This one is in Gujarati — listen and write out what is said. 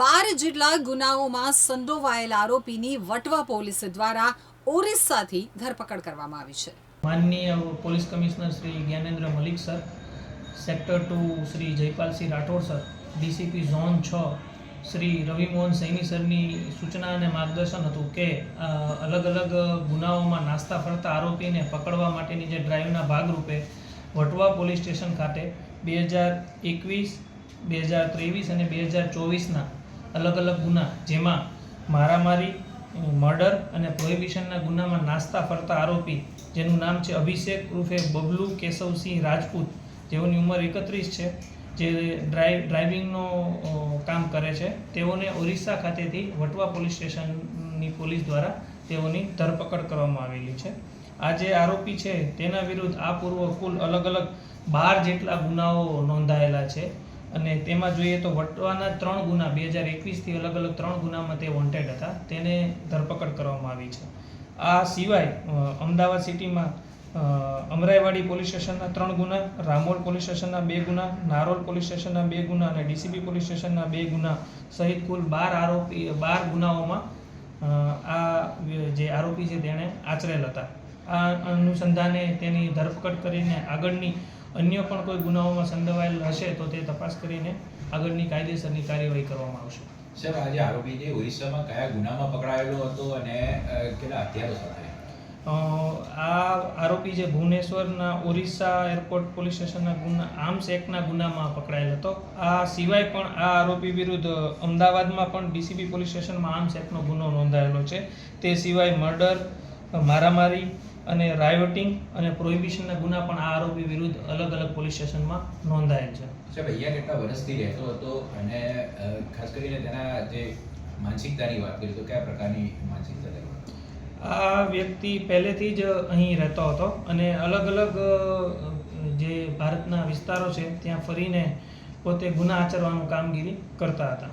બાર જેટલા ગુનાઓમાં સંડોવાયેલ આરોપીની વટવા પોલીસ દ્વારા ઓરિસ્સાથી ધરપકડ કરવામાં આવી છે. માનનીય police commissioner Shri Gyanendra Malik sir, sector two Shri Jaipalsinh Rathod sir, DCP zone છ શ્રી રવિમોહન સૈની સરની સૂચના અને માર્ગદર્શન હતું કે અલગ અલગ ગુનાઓમાં નાસ્તા ફરતા આરોપીને પકડવા માટેની જે ડ્રાઈવના ભાગરૂપે વટવા પોલીસ સ્ટેશન ખાતે બે હજાર એકવીસ, બે હજાર ત્રેવીસ અને બે હજાર ચોવીસના અલગ અલગ ગુના, જેમાં મારામારી, મર્ડર અને પ્રોહિબિશનના ગુનામાં નાસ્તા ફરતા આરોપી, જેનું નામ છે અભિષેક ઉર્ફે બબલુ કેશવસિંહ રાજપૂત, જેઓની ઉંમર એકત્રીસ છે, જે ડ્રાઈવ ડ્રાઇવિંગનો કામ કરે છે, તેઓને ઓરિસ્સા ખાતેથી વટવા પોલીસ સ્ટેશનની પોલીસ દ્વારા તેઓની ધરપકડ કરવામાં આવેલી છે. આ જે આરોપી છે, તેના વિરુદ્ધ આ પૂર્વ કુલ અલગ અલગ બાર જેટલા ગુનાઓ નોંધાયેલા છે. અને તેમાં જોઈએ તો વટવાના ત્રણ ગુના, બે હજાર એકવીસથી અલગ અલગ ત્રણ ગુનામાં તે વોન્ટેડ હતા. તેને ધરપકડ કરવામાં આવી છે. આ સિવાય અમદાવાદ સિટીમાં અમરાઈવાડી પોલીસ સ્ટેશનના ત્રણ ગુના, રામોલ પોલીસ સ્ટેશનના બે ગુના, નારોલ પોલીસ સ્ટેશનના બે ગુના અને ડીસીબી પોલીસ સ્ટેશનના બે ગુના સહિત કુલ બાર આરોપી, બાર ગુનાઓમાં આ જે આરોપી છે તેણે આચરેલ હતા. આ અનુસંધાને તેની ધરપકડ કરીને આગળની અન્ય પણ કોઈ ગુનાઓમાં સંડોવાયેલ હશે તો તે તપાસ કરીને આગળની કાયદેસરની કાર્યવાહી કરવામાં આવશે. સર આજે આરોપી જે ઓરિસ્સામાં કયા ગુનામાં પકડાયેલો હતો અને કેટલા હથિયારો સાથે? આ આરોપી જે ભુવનેશ્વરના ઓરિસ્સા એરપોર્ટ પોલીસ સ્ટેશનના ગુના આર્મ્સ એક્ટના ગુનામાં પકડાયેલ હતો. આ સિવાય પણ આ આરોપી વિરુદ્ધ અમદાવાદમાં પણ ડીસીબી પોલીસ સ્ટેશનમાં આર્મ્સ એક્ટનો ગુનો નોંધાયેલો છે. તે સિવાય મર્ડર મારામારી અને રાયોટિંગ અને પ્રોહિબિશનના ગુના પણ આ આરોપી વિરુદ્ધ અલગ અલગ પોલીસ સ્ટેશનમાં નોંધાયેલ છે સાહેબ અહીંયા કેટલા વર્ષથી રહેતો હતો અને ખાસ કરીને તેના જે માનસિકતાની વાત કરીએ તો કયા પ્રકારની માનસિકતા ધરાવતો? આ વ્યક્તિ પહેલેથી જ અહીં રહેતો હતો અને અલગ અલગ જે ભારતના વિસ્તારો છે ત્યાં ફરીને પોતે ગુના આચરવાનું કામગીરી કરતા હતા